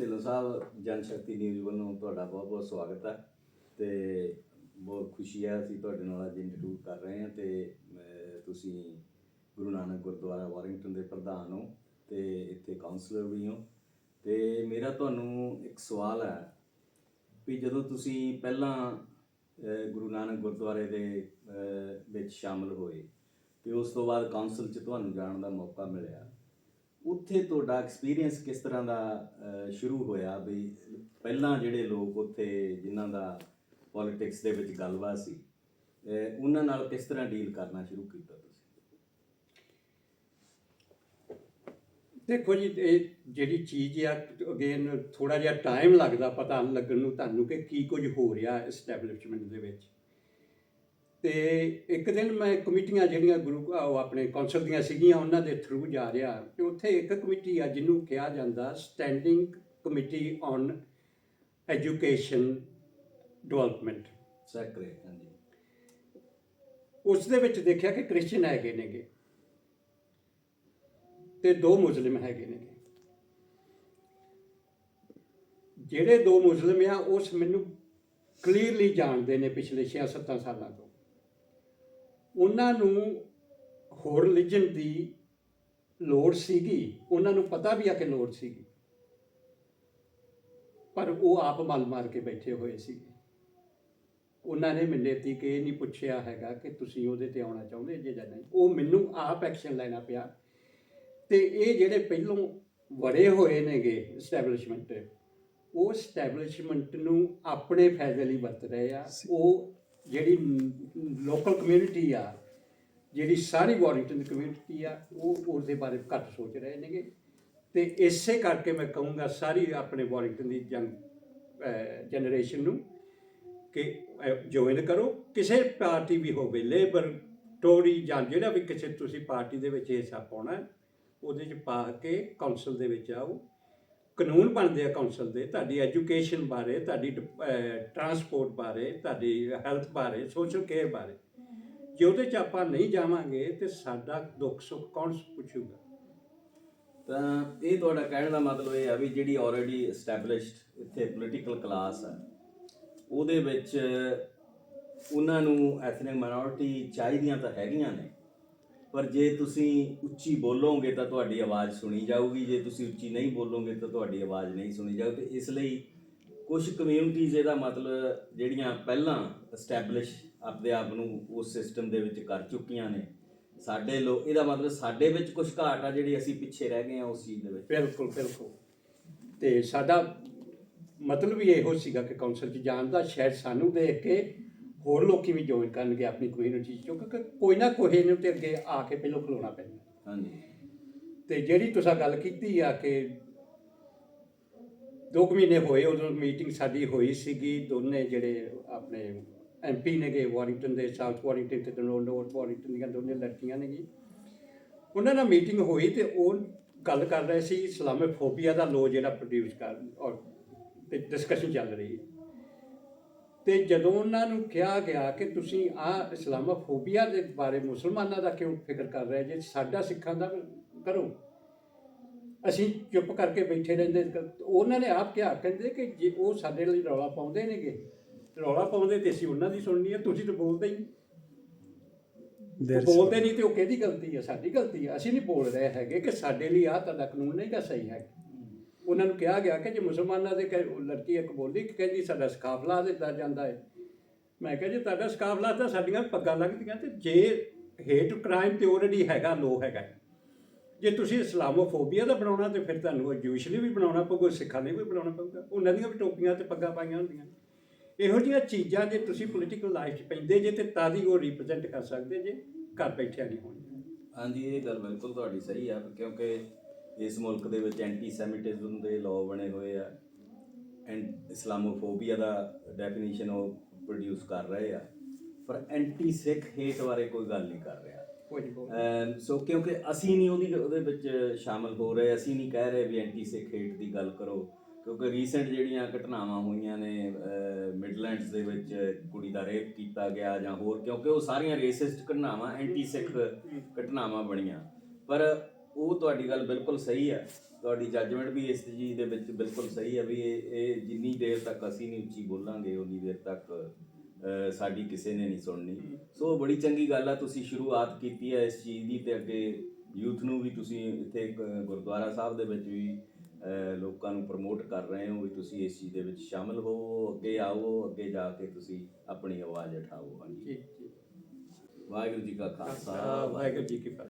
ਢਿੱਲੋਂ ਸਾਹਿਬ, ਜਨ ਸ਼ਕਤੀ ਨਿਊਜ਼ ਵੱਲੋਂ ਤੁਹਾਡਾ ਬਹੁਤ ਬਹੁਤ ਸਵਾਗਤ ਹੈ ਤੇ ਬਹੁਤ ਖੁਸ਼ੀ ਹੈ ਅਸੀਂ ਤੁਹਾਡੇ ਨਾਲ ਅੱਜ ਇੰਟਰਵਿਊ ਕਰ ਰਹੇ ਹਾਂ ਤੇ ਤੁਸੀਂ ਗੁਰੂ ਨਾਨਕ ਗੁਰਦੁਆਰਾ ਵਾਰਿੰਗਟਨ ਦੇ ਪ੍ਰਧਾਨ ਹੋ ਤੇ ਇੱਥੇ ਕਾਉਂਸਲਰ ਵੀ ਹੋ ਤੇ ਮੇਰਾ ਤੁਹਾਨੂੰ ਇੱਕ ਸਵਾਲ ਹੈ ਵੀ ਜਦੋਂ ਤੁਸੀਂ ਪਹਿਲਾਂ ਗੁਰੂ ਨਾਨਕ ਗੁਰਦੁਆਰੇ ਦੇ ਵਿੱਚ ਸ਼ਾਮਲ ਹੋਏ ਤੇ ਉਸ ਤੋਂ ਬਾਅਦ ਕਾਉਂਸਲ 'ਚ ਤੁਹਾਨੂੰ ਜਾਣ ਦਾ ਮੌਕਾ ਮਿਲਿਆ ਉੱਥੇ ਤੁਹਾਡਾ ਐਕਸਪੀਰੀਅੰਸ ਕਿਸ ਤਰ੍ਹਾਂ ਦਾ ਸ਼ੁਰੂ ਹੋਇਆ? ਵੀ ਪਹਿਲਾਂ ਜਿਹੜੇ ਲੋਕ ਉੱਥੇ ਜਿਨ੍ਹਾਂ ਦਾ ਪੋਲਿਟਿਕਸ ਦੇ ਵਿੱਚ ਗੱਲਬਾਤ ਸੀ ਉਹਨਾਂ ਨਾਲ ਕਿਸ ਤਰ੍ਹਾਂ ਡੀਲ ਕਰਨਾ ਸ਼ੁਰੂ ਕੀਤਾ ਤੁਸੀਂ? ਦੇਖੋ ਜੀ, ਇਹ ਜਿਹੜੀ ਚੀਜ਼ ਆ ਅਗੇਨ ਥੋੜਾ ਜਿਹਾ ਟਾਈਮ ਲੱਗਦਾ ਪਤਾ ਲੱਗਣ ਨੂੰ ਤੁਹਾਨੂੰ ਕਿ ਕੀ ਕੁਝ ਹੋ ਰਿਹਾ ਐਸਟੈਬਲਿਸ਼ਮੈਂਟ ਦੇ ਵਿੱਚ। ਤੇ ਇੱਕ ਦਿਨ ਮੈਂ ਕਮੇਟੀਆਂ ਜਿਹੜੀਆਂ ਗੁਰੂ ਉਹ ਆਪਣੇ ਕੌਂਸਲ ਦੀਆਂ ਸੀਗੀਆਂ ਉਹਨਾਂ ਦੇ ਥਰੂ ਜਾ ਰਿਹਾ ਤੇ ਉੱਥੇ ਇੱਕ ਕਮੇਟੀ ਆ ਜਿਹਨੂੰ ਕਿਹਾ ਜਾਂਦਾ standing committee on education development ਸੈਕਰੇ ਹਾਂਜੀ। ਉਸ ਦੇ ਵਿੱਚ ਦੇਖਿਆ ਕਿ ਕ੍ਰਿਸਚੀਅਨ ਹੈਗੇ ਨੇਗੇ। ਤੇ ਦੋ ਮੁਸਲਿਮ ਹੈਗੇ ਨੇਗੇ। ਜਿਹੜੇ ਦੋ ਮੁਸਲਿਮ ਆ ਉਸ ਮੈਨੂੰ ਕਲੀਅਰਲੀ ਜਾਣਦੇ ਨੇ ਪਿਛਲੇ 6-7 ਸਾਲਾਂ ਤੋਂ। ਉਹਨਾਂ ਨੂੰ ਹੋਰ ਰਿਲੀਜਨ ਦੀ ਲੋੜ ਸੀਗੀ। ਉਹਨਾਂ ਨੂੰ ਪਤਾ ਵੀ ਆ ਕਿ ਲੋੜ ਸੀਗੀ। ਪਰ ਉਹ ਆਪ ਮਲ ਮਾਰ ਕੇ ਬੈਠੇ ਹੋਏ ਸੀਗੇ ਉਹਨਾਂ ਨੇ ਮੈਨੂੰ ਤੀ ਕਿ ਇਹ ਨਹੀਂ ਪੁੱਛਿਆ ਹੈਗਾ ਕਿ ਤੁਸੀਂ ਉਹਦੇ ਤੇ ਆਉਣਾ ਚਾਹੁੰਦੇ ਜੇ ਜਾਂ ਨਹੀਂ। ਉਹ ਮੈਨੂੰ ਆਪ ਐਕਸ਼ਨ ਲੈਣਾ ਪਿਆ। ਤੇ ਇਹ ਜਿਹੜੇ ਪਹਿਲੋਂ ਵੜੇ ਹੋਏ ਨੇਗੇ ਐਸਟੈਬਲਿਸ਼ਮੈਂਟ ਉਹ ਐਸਟੈਬਲਿਸ਼ਮੈਂਟ ਨੂੰ ਆਪਣੇ ਫਾਇਦੇ ਲਈ ਵਰਤ ਰਹੇ ਆ। ਉਹ ਜਿਹੜੀ ਲੋਕਲ ਕਮਿਊਨਿਟੀ ਆ, ਜਿਹੜੀ ਸਾਰੀ ਵਾਰਿੰਗਟਨ ਕਮਿਊਨਿਟੀ ਆ, ਉਹ ਉਹਦੇ ਬਾਰੇ ਘੱਟ ਸੋਚ ਰਹੇ ਨੇਗੇ। ਤੇ ਇਸੇ ਕਰਕੇ ਮੈਂ ਕਹੂੰਗਾ ਸਾਰੀ ਆਪਣੇ ਵਾਰਿੰਗਟਨ ਦੀ ਜੰਗ ਜਨਰੇਸ਼ਨ ਨੂੰ ਕਿ ਜੁਆਇਨ ਕਰੋ। ਕਿਸੇ ਪਾਰਟੀ ਵੀ ਹੋਵੇ ਲੇਬਰ ਟੋਰੀ ਜਾਂ ਜਿਹੜਾ ਵੀ ਕਿਸੇ ਤੁਸੀਂ ਪਾਰਟੀ ਦੇ ਵਿੱਚ ਹਿੱਸਾ ਪਾਉਣਾ ਉਹਦੇ ਚ ਪਾ ਕੇ ਕਾਉਂਸਲ ਦੇ ਵਿੱਚ ਆਓ। ਕਾਨੂੰਨ ਬਣਦੇ ਆ ਕਾਉਂਸਲ ਦੇ, ਤੁਹਾਡੀ ਐਜੂਕੇਸ਼ਨ ਬਾਰੇ, ਤੁਹਾਡੀ ਟਰਾਂਸਪੋਰਟ ਬਾਰੇ, ਤੁਹਾਡੀ ਹੈਲਥ ਬਾਰੇ ਸੋਸ਼ਲ ਕੇਅਰ ਬਾਰੇ। ਜੇ ਉਹਦੇ ਚ ਆਪਾਂ ਨਹੀਂ ਜਾਵਾਂਗੇ ਤੇ ਸਾਡਾ ਦੁੱਖ ਸੁੱਖ ਕੌਣ ਪੁੱਛੂਗਾ? ਤਾਂ ਇਹ ਤੁਹਾਡਾ ਕਹਿਣ ਦਾ ਮਤਲਬ ਇਹ ਆ ਵੀ ਜਿਹੜੀ ਆਲਰੇਡੀ ਐਸਟੈਬਲਿਸ਼ਡ ਇੱਥੇ ਪੋਲੀਟੀਕਲ ਕਲਾਸ ਆ, ਉਹਦੇ ਵਿੱਚ ਉਹਨਾਂ ਨੂੰ ਐਥਨਿਕ ਮਾਈਨੋਰਿਟੀ ਚਾਹੀਦੀਆਂ ਤਾਂ ਹੈਗੀਆਂ ਨੇ। ਪਰ ਜੇ ਤੁਸੀਂ ਉੱਚੀ ਬੋਲੋਗੇ ਤਾਂ ਤੁਹਾਡੀ ਆਵਾਜ਼ ਸੁਣੀ ਜਾਊਗੀ, ਜੇ ਤੁਸੀਂ ਉੱਚੀ ਨਹੀਂ ਬੋਲੋਗੇ ਤਾਂ ਤੁਹਾਡੀ ਆਵਾਜ਼ ਨਹੀਂ ਸੁਣੀ ਜਾਊ। ਤੇ ਇਸ ਲਈ ਕੁਝ ਕਮਿਊਨਿਟੀਜ਼ ਇਹਦਾ ਮਤਲਬ ਜਿਹੜੀਆਂ ਪਹਿਲਾਂ ਐਸਟੈਬਲਿਸ਼ ਆਪਣੇ ਆਪ ਨੂੰ ਉਸ ਸਿਸਟਮ ਦੇ ਵਿੱਚ ਕਰ ਚੁੱਕੀਆਂ ਨੇ, ਸਾਡੇ ਲੋਕ ਇਹਦਾ ਮਤਲਬ ਸਾਡੇ ਵਿੱਚ ਕੁਝ ਘਾਟ ਆ ਜਿਹੜੀ ਅਸੀਂ ਪਿੱਛੇ ਰਹਿ ਗਏ ਆ ਉਸ ਚੀਜ਼ ਦੇ ਵਿੱਚ। ਬਿਲਕੁਲ ਬਿਲਕੁਲ। ਤੇ ਸਾਡਾ ਮਤਲਬ ਵੀ ਇਹੋ ਸੀਗਾ ਕਿ ਕਾਉਂਸਲ 'ਚ ਜਾਣ ਦਾ ਸ਼ਾਇਦ ਸਾਨੂੰ ਦੇਖ ਕੇ ਹੋਰ ਲੋਕੀ ਵੀ ਜੁਆਇਨ ਕਰਨਗੇ ਆਪਣੀ ਕਮਿਊਨਿਟੀ ਕਿਉਂਕਿ ਕੋਈ ਨਾ ਕੋਈ ਨੂੰ ਤੇ ਅੱਗੇ ਆ ਕੇ ਪਹਿਲਾਂ ਖਲੋਣਾ ਪੈਂਦਾ। ਹਾਂਜੀ। ਤੇ ਜਿਹੜੀ ਤੁਸੀਂ ਗੱਲ ਕੀਤੀ ਆ ਕਿ ਦੋ ਕੁ ਮਹੀਨੇ ਹੋਏ ਉਦੋਂ ਮੀਟਿੰਗ ਸਾਡੀ ਹੋਈ ਸੀਗੀ ਦੋਨੇ ਜਿਹੜੇ ਆਪਣੇ ਐਮਪੀ ਨੇਗੇ ਵਾਰਿੰਗਟਨ ਦੇ ਸਾਊਥ ਵਾਰਿੰਗਟਨ ਤੇ ਨੋਰਥ ਵਾਰਿੰਗਟਨ ਦੀਆਂ ਦੋਨੇ ਲੜਕੀਆਂ ਨੇਗੀ। ਉਹਨਾਂ ਨਾਲ ਮੀਟਿੰਗ ਹੋਈ ਤੇ ਉਹ ਗੱਲ ਕਰ ਰਹੇ ਸੀ ਇਸਲਾਮੋਫੋਬੀਆ ਦਾ ਲੋ ਜਿਹੜਾ ਪ੍ਰੋਡਿਊਸ ਕਰ ਔਰ ਤੇ ਡਿਸਕਸ਼ਨ ਚੱਲ ਰਹੀ ਹੈ। ਤੇ ਜਦੋਂ ਉਹਨਾਂ ਨੂੰ ਕਿਹਾ ਗਿਆ ਕਿ ਤੁਸੀਂ ਆ ਇਸਲਾਮੋਫੋਬੀਆ ਦੇ ਬਾਰੇ ਮੁਸਲਮਾਨਾਂ ਦਾ ਕਿਉਂ ਫਿਕਰ ਕਰ ਰਹੇ ਜੇ ਸਾਡਾ ਸਿੱਖਾਂ ਦਾ ਕਰੋ। ਅਸੀਂ ਚੁੱਪ ਕਰਕੇ ਬੈਠੇ ਰਹਿੰਦੇ ਉਹਨਾਂ ਨੇ ਆਪ ਕਿਹਾ ਕਹਿੰਦੇ ਕਿ ਜੇ ਉਹ ਸਾਡੇ ਲਈ ਰੌਲਾ ਪਾਉਂਦੇ ਨੇਗੇ ਰੌਲਾ ਪਾਉਂਦੇ ਤੇ ਅਸੀਂ ਉਹਨਾਂ ਦੀ ਸੁਣਨੀ ਹੈ ਤੁਸੀਂ ਤਾਂ ਬੋਲਦੇ ਹੀ ਬੋਲਦੇ ਨਹੀਂ ਤੇ ਉਹ ਕਿਹਦੀ ਗਲਤੀ ਹੈ ਸਾਡੀ ਗਲਤੀ ਹੈ ਅਸੀਂ ਨਹੀਂ ਬੋਲ ਰਹੇ ਹੈਗੇ ਕਿ ਸਾਡੇ ਲਈ ਆਹ ਤੁਹਾਡਾ ਕਾਨੂੰਨ ਨਹੀਂ ਗਾ ਸਹੀ ਹੈ ਉਹਨਾਂ ਨੂੰ ਕਿਹਾ ਗਿਆ ਕਿ ਜੇ ਮੁਸਲਮਾਨਾਂ ਦੇ ਕਹਿ- ਲੜਕੀ ਇੱਕ ਬੋਲੀ ਕਿ ਕਹਿੰਦੀ ਸਾਡਾ ਸਕਾਫਲਾ ਦਿੱਤਾ ਜਾਂਦਾ ਹੈ। ਮੈਂ ਕਿਹਾ ਜੀ ਤੁਹਾਡਾ ਸਕਾਫਲਾ ਤਾਂ ਸਾਡੀਆਂ ਪੱਗਾਂ ਲੱਗਦੀਆਂ ਤੇ ਜੇ ਹੇਟ ਕ੍ਰਾਈਮ ਤੇ ਆਲਰੇਡੀ ਹੈਗਾ ਲੋ ਹੈਗਾ ਜੇ ਤੁਸੀਂ ਇਸਲਾਮੋਫੋਬੀਆ ਦਾ ਬਣਾਉਣਾ ਤੇ ਫਿਰ ਤੁਹਾਨੂੰ ਜੂਸ਼ ਲਈ ਵੀ ਬਣਾਉਣਾ ਪਊਗਾ ਸਿੱਖਾਂ ਲਈ ਵੀ ਬਣਾਉਣਾ ਪਊਗਾ। ਉਹਨਾਂ ਦੀਆਂ ਵੀ ਟੋਪੀਆਂ ਤੇ ਪੱਗਾਂ ਪਾਈਆਂ ਹੁੰਦੀਆਂ ਇਹੋ ਜਿਹੀਆਂ ਚੀਜ਼ਾਂ ਜੇ ਤੁਸੀਂ ਪੋਲੀਟੀਕਲ ਲਾਈਫ 'ਚ ਪੈਂਦੇ ਜੇ ਤੇ ਤਾਂ ਦੀ ਉਹ ਰਿਪਰੈਜ਼ੈਂਟ ਕਰ ਸਕਦੇ ਜੇ, ਘਰ ਬੈਠਿਆ ਨਹੀਂ ਹੋਣੀ। ਹਾਂਜੀ, ਇਹ ਗੱਲ ਬਿਲਕੁਲ ਤੁਹਾਡੀ ਸਹੀ ਆ, ਕਿਉਂਕਿ ਇਸ ਮੁਲਕ ਦੇ ਵਿੱਚ ਐਂਟੀ ਸੈਮਿਟਿਜ਼ਮ ਦੇ ਲਾਅ ਬਣੇ ਹੋਏ ਆ ਐਂਡ ਇਸਲਾਮੋਫੋਬੀਆ ਦਾ ਡੈਫੀਨੇਸ਼ਨ ਉਹ ਪ੍ਰੋਡਿਊਸ ਕਰ ਰਹੇ ਆ। ਪਰ ਐਂਟੀ ਸਿੱਖ ਹੇਟ ਬਾਰੇ ਕੋਈ ਗੱਲ ਨਹੀਂ ਕਰ ਰਿਹਾ। ਸੋ ਕਿਉਂਕਿ ਅਸੀਂ ਨਹੀਂ ਉਹਦੀ ਉਹਦੇ ਵਿੱਚ ਸ਼ਾਮਲ ਹੋ ਰਹੇ ਅਸੀਂ ਨਹੀਂ ਕਹਿ ਰਹੇ ਵੀ ਐਂਟੀ ਸਿੱਖ ਹੇਟ ਦੀ ਗੱਲ ਕਰੋ। ਕਿਉਂਕਿ ਰੀਸੈਂਟ ਜਿਹੜੀਆਂ ਘਟਨਾਵਾਂ ਹੋਈਆਂ ਨੇ ਮਿਡਲੈਂਡਸ ਦੇ ਵਿੱਚ ਕੁੜੀ ਦਾ ਰੇਪ ਕੀਤਾ ਗਿਆ ਜਾਂ ਹੋਰ ਕਿਉਂਕਿ ਉਹ ਸਾਰੀਆਂ ਰੇਸਿਸਟ ਘਟਨਾਵਾਂ ਐਂਟੀ ਸਿੱਖ ਘਟਨਾਵਾਂ ਬਣੀਆਂ। ਪਰ ਉਹ ਤੁਹਾਡੀ ਗੱਲ ਬਿਲਕੁਲ ਸਹੀ ਹੈ। ਤੁਹਾਡੀ ਜੱਜਮੈਂਟ ਵੀ ਇਸ ਚੀਜ਼ ਦੇ ਵਿੱਚ ਬਿਲਕੁਲ ਸਹੀ ਹੈ ਵੀ ਇਹ ਇਹ ਜਿੰਨੀ ਦੇਰ ਤੱਕ ਅਸੀਂ ਨਹੀਂ ਉੱਚੀ ਬੋਲਾਂਗੇ ਉਨੀ ਦੇਰ ਤੱਕ ਸਾਡੀ ਕਿਸੇ ਨੇ ਨਹੀਂ ਸੁਣਨੀ। ਸੋ ਬੜੀ ਚੰਗੀ ਗੱਲ ਆ ਤੁਸੀਂ ਸ਼ੁਰੂਆਤ ਕੀਤੀ ਹੈ ਇਸ ਚੀਜ਼ ਦੀ ਤੇ ਅੱਗੇ ਯੂਥ ਨੂੰ ਵੀ ਤੁਸੀਂ ਇੱਥੇ ਗੁਰਦੁਆਰਾ ਸਾਹਿਬ ਦੇ ਵਿੱਚ ਵੀ ਲੋਕਾਂ ਨੂੰ ਪ੍ਰਮੋਟ ਕਰ ਰਹੇ ਹੋ ਵੀ ਤੁਸੀਂ ਇਸ ਚੀਜ਼ ਦੇ ਵਿੱਚ ਸ਼ਾਮਲ ਹੋਵੋ ਅੱਗੇ ਆਓ ਅੱਗੇ ਜਾ ਕੇ ਤੁਸੀਂ ਆਪਣੀ ਆਵਾਜ਼ ਉਠਾਓ। ਹਾਂਜੀ। ਵਾਹਿਗੁਰੂ ਜੀ ਕਾ ਖਾਲਸਾ। ਵਾਹਿਗੁਰੂ ਜੀ ਕੀ ਫਤਿਹ।